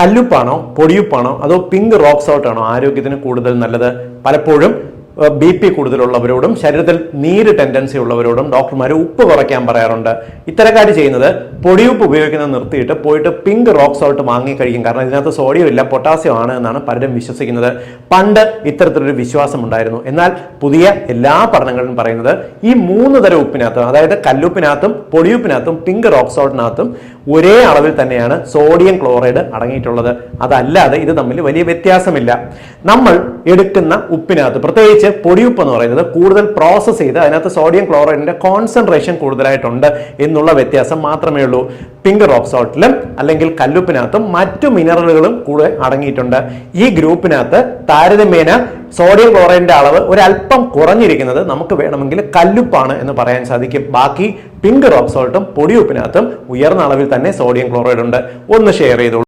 കല്ലുപ്പാണോ പൊടിയുപ്പാണോ അതോ pink rock salt ആണോ ആരോഗ്യത്തിന് കൂടുതൽ നല്ലത്? പലപ്പോഴും ബി പി കൂടുതലുള്ളവരോടും ശരീരത്തിൽ നീര് ടെൻഡൻസി ഉള്ളവരോടും ഡോക്ടർമാർ ഉപ്പ് കുറയ്ക്കാൻ പറയാറുണ്ട്. ഇത്തരക്കാർ ചെയ്യുന്നത് പൊടിയുപ്പ് ഉപയോഗിക്കുന്നത് നിർത്തിയിട്ട് പോയിട്ട് പിങ്ക് റോക്ക് സോൾട്ട് വാങ്ങി കഴിക്കും. കാരണം ഇതിനകത്ത് സോഡിയം ഇല്ല പൊട്ടാസ്യം ആണ് എന്നാണ് പലരും വിശ്വസിക്കുന്നത്. പണ്ട് ഇത്തരത്തിലൊരു വിശ്വാസം ഉണ്ടായിരുന്നു എന്നാൽ പുതിയ എല്ലാ പഠനങ്ങളും പറയുന്നത് ഈ മൂന്ന് തരം ഉപ്പിനകത്തും അതായത് കല്ലുപ്പിനകത്തും പൊടിയുപ്പിനകത്തും പിങ്ക് റോക്ക് സോൾട്ടിനകത്തും ഒരേ അളവിൽ തന്നെയാണ് സോഡിയം ക്ലോറൈഡ് അടങ്ങിയിട്ടുള്ളത്. അതല്ലാതെ ഇത് തമ്മിൽ വലിയ വ്യത്യാസമില്ല. നമ്മൾ എടുക്കുന്ന ഉപ്പിനകത്ത് പ്രത്യേകിച്ച് പൊടിയുപ്പ് എന്ന് പറയുന്നത് കൂടുതൽ പ്രോസസ്സ് ചെയ്ത് അതിനകത്ത് സോഡിയം ക്ലോറൈഡിന്റെ കോൺസെൻട്രേഷൻ കൂടുതലായിട്ടുണ്ട് എന്നുള്ള വ്യത്യാസം മാത്രമേ ഉള്ളൂ. പിങ്ക് റോക്ക് സോൾട്ടിലും അല്ലെങ്കിൽ കല്ലുപ്പിനകത്തും മറ്റു മിനറലുകളും കൂടെ അടങ്ങിയിട്ടുണ്ട്. ഈ ഗ്രൂപ്പിനകത്ത് താരതമ്യേന സോഡിയം ക്ലോറൈഡിന്റെ അളവ് ഒരല്പം കുറഞ്ഞിരിക്കുന്നത് നമുക്ക് വേണമെങ്കിൽ കല്ലുപ്പാണ് എന്ന് പറയാൻ സാധിക്കും. ബാക്കി പിങ്ക് റോക്ക് സോൾട്ടും പൊടിയുപ്പിനകത്തും ഉയർന്ന അളവിൽ തന്നെ സോഡിയം ക്ലോറൈഡ് ഉണ്ട്. ഒന്ന് ഷെയർ ചെയ്തോളൂ.